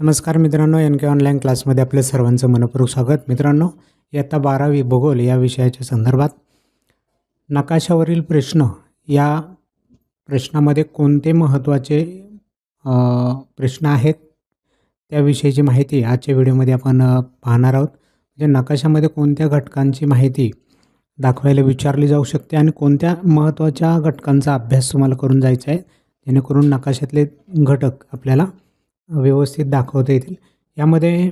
नमस्कार मित्रांनो एन के ऑनलाईन क्लासमध्ये आपल्या सर्वांचं मनपूर्वक स्वागत. मित्रांनो इयत्ता बारावी भूगोल या विषयाच्या संदर्भात नकाशावरील प्रश्न या प्रश्नामध्ये कोणते महत्त्वाचे प्रश्न आहेत त्याविषयीची माहिती आजच्या व्हिडिओमध्ये आपण पाहणार आहोत. म्हणजे नकाशामध्ये कोणत्या घटकांची माहिती दाखवायला विचारली जाऊ शकते आणि कोणत्या महत्त्वाच्या घटकांचा अभ्यास तुम्हाला करून जायचा आहे जेणेकरून नकाशातले घटक आपल्याला व्यवस्थित दाखवता येतील. यामध्ये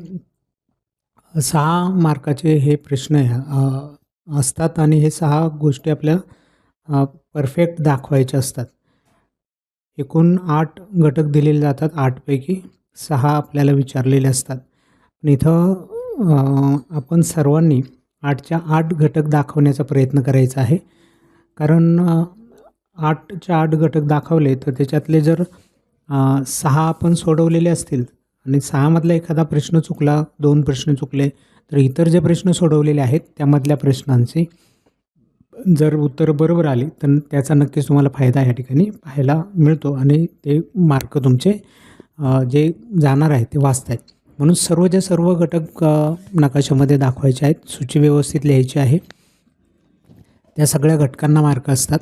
सहा मार्काचे हे प्रश्न असतात आणि हे सहा गोष्टी आपल्या परफेक्ट दाखवायच्या असतात. एकूण आठ घटक दिलेले जातात आठपैकी सहा आपल्याला विचारलेले असतात. आणि इथं आपण सर्वांनी आठच्या आठ घटक दाखवण्याचा प्रयत्न करायचा आहे. कारण आठच्या आठ घटक दाखवले तर त्याच्यातले जर सहा आपण सोडवलेले असतील आणि सहामधला एखादा प्रश्न चुकला दोन प्रश्न चुकले तर इतर जे प्रश्न सोडवलेले आहेत त्यामधल्या प्रश्नांची जर उत्तर बरोबर आली तर त्याचा नक्कीच तुम्हाला फायदा या ठिकाणी पाहायला मिळतो आणि ते मार्क तुमचे जे जाणार आहेत ते वाचत आहेत म्हणून सर्वच्या सर्व घटक नकाशामध्ये दाखवायचे आहेत सूची व्यवस्थित लिहायची आहे. त्या सगळ्या घटकांना मार्क असतात.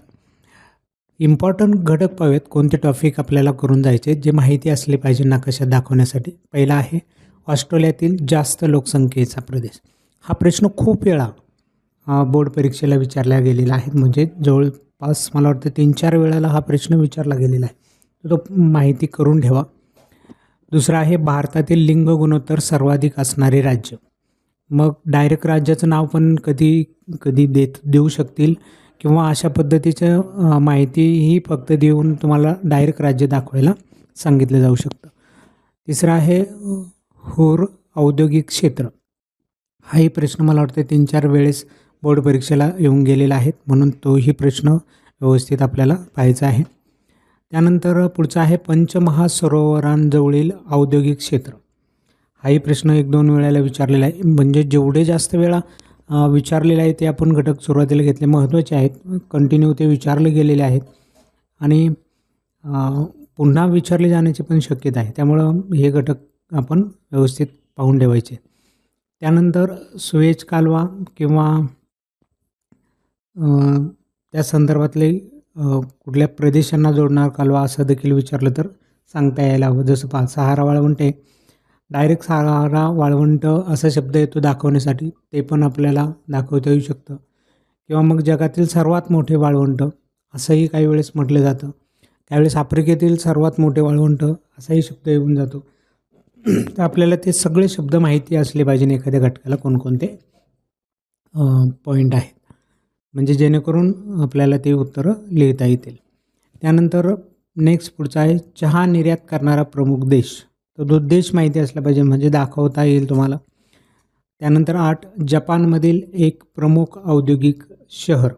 इम्पॉर्टंट घटक पाहूयात. कोणते टॉपिक आपल्याला करून जायचे जे माहिती असली पाहिजे नकाशात दाखवण्यासाठी. पहिला आहे ऑस्ट्रेलियातील जास्त लोकसंख्येचा प्रदेश. हा प्रश्न खूप वेळा बोर्ड परीक्षेला विचारला गेलेला आहे. म्हणजे जवळपास मला वाटतं तीन चार वेळाला हा प्रश्न विचारला गेलेला आहे. तो माहिती करून ठेवा. दुसरा आहे भारतातील लिंग गुणोत्तर सर्वाधिक असणारे राज्य. मग डायरेक्ट राज्याचं नाव पण कधी कधी देत देऊ शकतील. किंवा अशा पद्धतीचं माहिती माहितीही फक्त देऊन तुम्हाला डायरेक्ट राज्य दाखवायला सांगितलं जाऊ शकतं. तिसरं आहे होर हुर औद्योगिक क्षेत्र. हाही प्रश्न मला वाटतं तीन चार वेळेस बोर्ड परीक्षेला येऊन गेलेला आहेत म्हणून तोही प्रश्न व्यवस्थित आपल्याला पाहायचा आहे. त्यानंतर पुढचा आहे पंचमहासरोवरांजवळील औद्योगिक क्षेत्र. हाही प्रश्न एक दोन वेळेला विचारलेला आहे. म्हणजे जेवढे जास्त वेळा विचारलेले आहे ते आपण घटक सुरुवातीला घेतले महत्त्वाचे आहेत. कंटिन्यू ते विचारले गेलेले आहेत. आणि पुन्हा विचारले जाण्याची पण शक्यता आहे. त्यामुळं हे घटक आपण व्यवस्थित पाहून ठेवायचे. त्यानंतर सुएज कालवा किंवा त्या संदर्भातले कुठल्या प्रदेशांना जोडणार कालवा असं देखील विचारलं तर सांगता यायला हवं. जसं पा सहारा वाळवंटे डायरेक्ट सारा वाळवंट असा शब्द येतो दाखवण्यासाठी ते पण आपल्याला दाखवता येऊ शकतं. किंवा मग जगातील सर्वात मोठे वाळवंट असंही काही वेळेस म्हटलं जातं. त्यावेळेस आफ्रिकेतील सर्वात मोठे वाळवंट असाही शब्द येऊन जातो. तर आपल्याला ते सगळे शब्द माहिती असले पाहिजे एखाद्या घटकाला कोणकोणते पॉईंट आहेत. म्हणजे जेणेकरून आपल्याला ते उत्तरं लिहिता येतील. त्यानंतर नेक्स्ट पुढचा आहे चहा निर्यात करणारा प्रमुख देश. तर तो माहिती असला पाहिजे म्हणजे दाखवता येईल तुम्हाला. त्यानंतर आठ जपानमधील एक प्रमुख औद्योगिक शहर.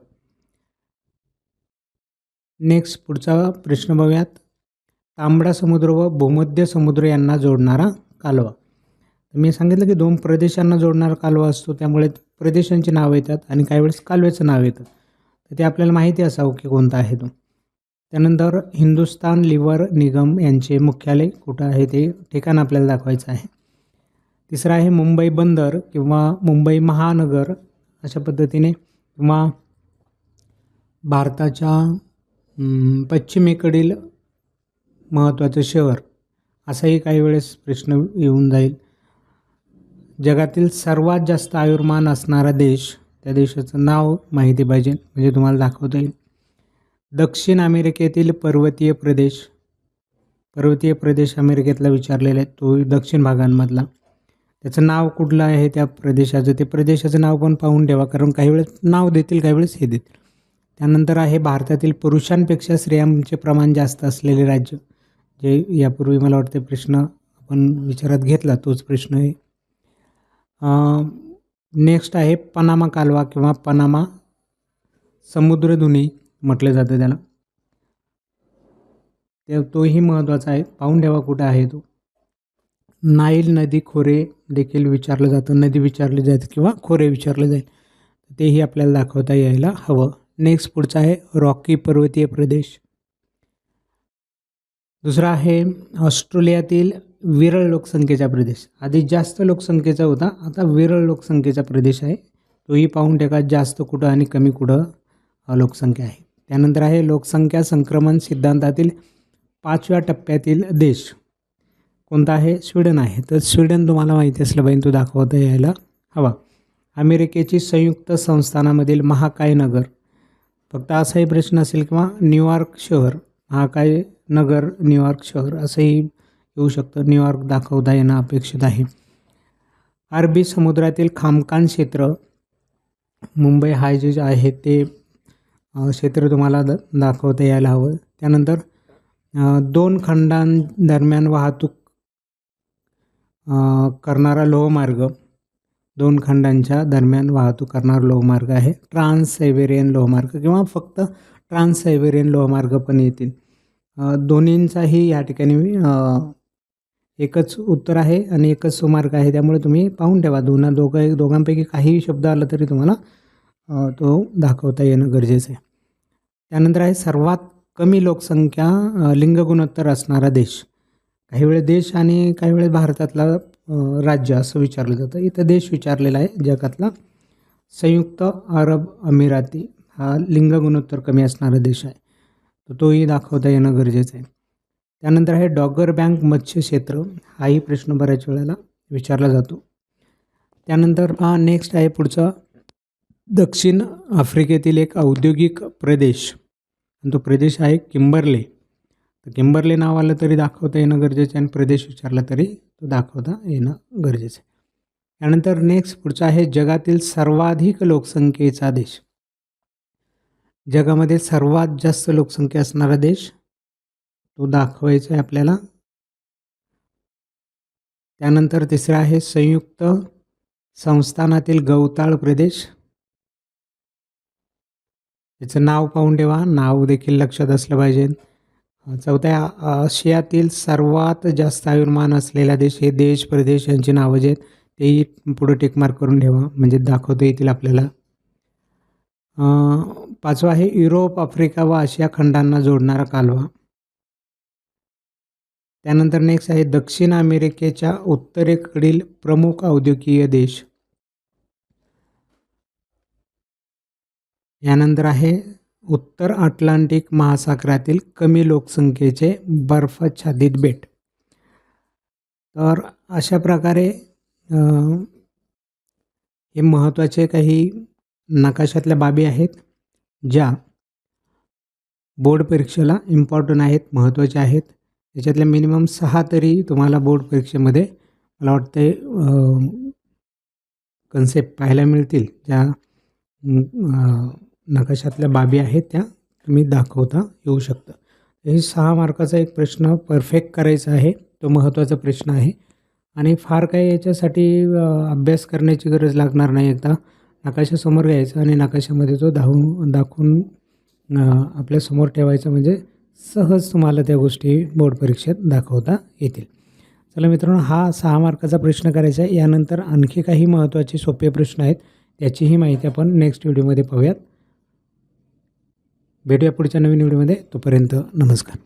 नेक्स्ट पुढचा प्रश्न बघूयात. तांबडा समुद्र व भूमध्य समुद्र यांना जोडणारा कालवा. मी सांगितलं की दोन प्रदेशांना जोडणारा कालवा असतो त्यामुळे प्रदेशांची नावं येतात आणि काही वेळेस कालव्याचं नाव येतं. तर ते आपल्याला माहिती असावं की कोणता आहे तो. त्यानंतर हिंदुस्तान लिव्हर निगम यांचे मुख्यालय कुठं आहे ते ठिकाण आपल्याला दाखवायचं आहे. तिसरं आहे मुंबई बंदर किंवा मुंबई महानगर अशा पद्धतीने किंवा भारताच्या पश्चिमेकडील महत्त्वाचं शहर असाही काही वेळेस प्रश्न येऊन जाईल. जगातील सर्वात जास्त आयुर्मान असणारा देश त्या देशाचं नाव माहिती पाहिजे म्हणजे तुम्हाला दाखवता येईल. दक्षिण अमेरिकेतील पर्वतीय प्रदेश. पर्वतीय प्रदेश अमेरिकेतला विचारलेला आहे. तो दक्षिण भागांमधला. त्याचं नाव कुठलं आहे त्या प्रदेशाचं? ते प्रदेशाचं नाव पण पाहून ठेवा कारण काही वेळेस नाव देतील काही वेळेस हे देतील. त्यानंतर आहे भारतातील पुरुषांपेक्षा स्त्रियांचे प्रमाण जास्त असलेले राज्य जे यापूर्वी मला वाटते प्रश्न आपण विचारात घेतला तोच प्रश्न आहे. नेक्स्ट आहे पनामा कालवा किंवा पनामा समुद्रधुनी. म्हटलं जातं त्याला. ते तोही महत्त्वाचा आहे. पाहून ठेवा कुठं आहे तो. नाईल नदी खोरे देखील विचारलं जातं. नदी विचारली जाते किंवा खोरे विचारले जाईल. तेही आपल्याला दाखवता यायला हवं. नेक्स्ट पुढचा आहे. रॉकी पर्वतीय प्रदेश. दुसरा आहे ऑस्ट्रेलियातील विरळ लोकसंख्येचा प्रदेश. आधी जास्त लोकसंख्येचा होता. आता विरळ लोकसंख्येचा प्रदेश आहे. तोही पाहून ठेका जास्त कुठं आणि कमी कुठं लोकसंख्या आहे. त्यानंतर आहे लोकसंख्या संक्रमण सिद्धांतातील पाचव्या टप्प्यातील देश. कोणता आहे? स्वीडन आहे. तर स्वीडन तुम्हाला माहिती असलं पाहिजे तो दाखवता यायला. हवा. अमेरिकेची संयुक्त संस्थानामधील महाकाय नगर. फक्त असाही प्रश्न असेल किंवा न्यूयॉर्क शहर. महाकाय नगर न्यूयॉर्क शहर असंही येऊ शकतं. न्यूयॉर्क दाखवता येणं अपेक्षित आहे. अरबी समुद्रातील खामकान क्षेत्र. मुंबई हाय जे आहे ते क्षेत्र तुम्हाला द दाखवता यायला हवं. त्यानंतर दोन खंडांदरम्यान वाहतूक करणारा लोहमार्ग. दोन खंडांच्या दरम्यान वाहतूक करणारा लोहमार्ग आहे. ट्रान्स सायबेरियन लोहमार्ग किंवा फक्त ट्रान्स सायबेरियन लोहमार्ग पण येतील. दोन्हींचाही या ठिकाणी एकच उत्तर आहे आणि एकच सुमार्ग आहे. त्यामुळे तुम्ही पाहून ठेवा. दोन दोघं दोघांपैकी काहीही शब्द आला तरी तुम्हाला तो दाखवता येणं गरजेचं आहे. त्यानंतर आहे सर्वात कमी लोकसंख्या लिंग गुणोत्तर असणारा देश. काही वेळ देश आणि काही वेळेस भारतातला राज्य असं विचारलं जातं. इथं देश विचारलेला आहे जगातला संयुक्त अरब अमिराती हा लिंग गुणोत्तर कमी असणारा देश आहे. तर तोही दाखवता येणं गरजेचं आहे. त्यानंतर आहे डॉगर बँक मत्स्य क्षेत्र हाही प्रश्न बऱ्याच वेळेला विचारला जातो. त्यानंतर हा नेक्स्ट आहे पुढचा. दक्षिण आफ्रिकेतील एक औद्योगिक प्रदेश. तो प्रदेश आहे किंबर्ले. तर किंबर्ले नाव आलं तरी दाखवता येणं गरजेचं आहे आणि प्रदेश विचारला तरी तो दाखवता येणं गरजेचं आहे. त्यानंतर नेक्स्ट पुढचा आहे जगातील सर्वाधिक लोकसंख्येचा देश. जगामध्ये सर्वात जास्त लोकसंख्या असणारा देश तो दाखवायचा आहे आपल्याला. त्यानंतर तिसरा आहे संयुक्त संस्थानातील गवताळ प्रदेश. याचं नाव पाहून ठेवा. नाव देखील लक्षात असलं पाहिजे. चौथ्या आशियातील सर्वात जास्त आयुर्मान असलेला देश हे देश प्रदेश यांची नावं जे आहेत तेही पुढं टिकमार्क करून ठेवा. म्हणजे दाखवता येतील आपल्याला. पाचवा आहे युरोप आफ्रिका व आशिया खंडांना जोडणारा कालवा. त्यानंतर नेक्स्ट आहे दक्षिण अमेरिकेच्या उत्तरेकडील प्रमुख औद्योगिक देश. यानंतर आहे उत्तर अटलांटिक महासागरातील कमी लोकसंख्येचे बर्फाच्छादित बेट. तर अशा प्रकारे हे महत्त्वाचे काही नकाशातल्या बाबी आहेत ज्या बोर्ड परीक्षेला इम्पॉर्टंट आहेत महत्त्वाच्या आहेत. त्याच्यातल्या मिनिमम सहा तरी तुम्हाला बोर्ड परीक्षेमध्ये मला वाटते कन्सेप्ट पाहायला मिळतील ज्या नकाशातल्या बाबी आहेत त्या तुम्ही दाखवता येऊ शकतं. हे सहा मार्काचा एक प्रश्न परफेक्ट करायचा आहे. तो महत्त्वाचा प्रश्न आहे. आणि फार काही याच्यासाठी अभ्यास करण्याची गरज लागणार नाही एकदा. नकाशासमोर घ्यायचा आणि नकाशामध्ये तो धावून दाखवून आपल्यासमोर ठेवायचा म्हणजे सहज तुम्हाला त्या गोष्टी बोर्ड परीक्षेत दाखवता येतील. चला मित्रांनो हा सहा मार्काचा प्रश्न करायचा आहे. यानंतर आणखी काही महत्त्वाचे सोपे प्रश्न आहेत. त्याचीही माहिती आपण नेक्स्ट व्हिडिओमध्ये पाहूयात. भेटूया पुढच्या नवीन व्हिडिओमध्ये. तोपर्यंत नमस्कार.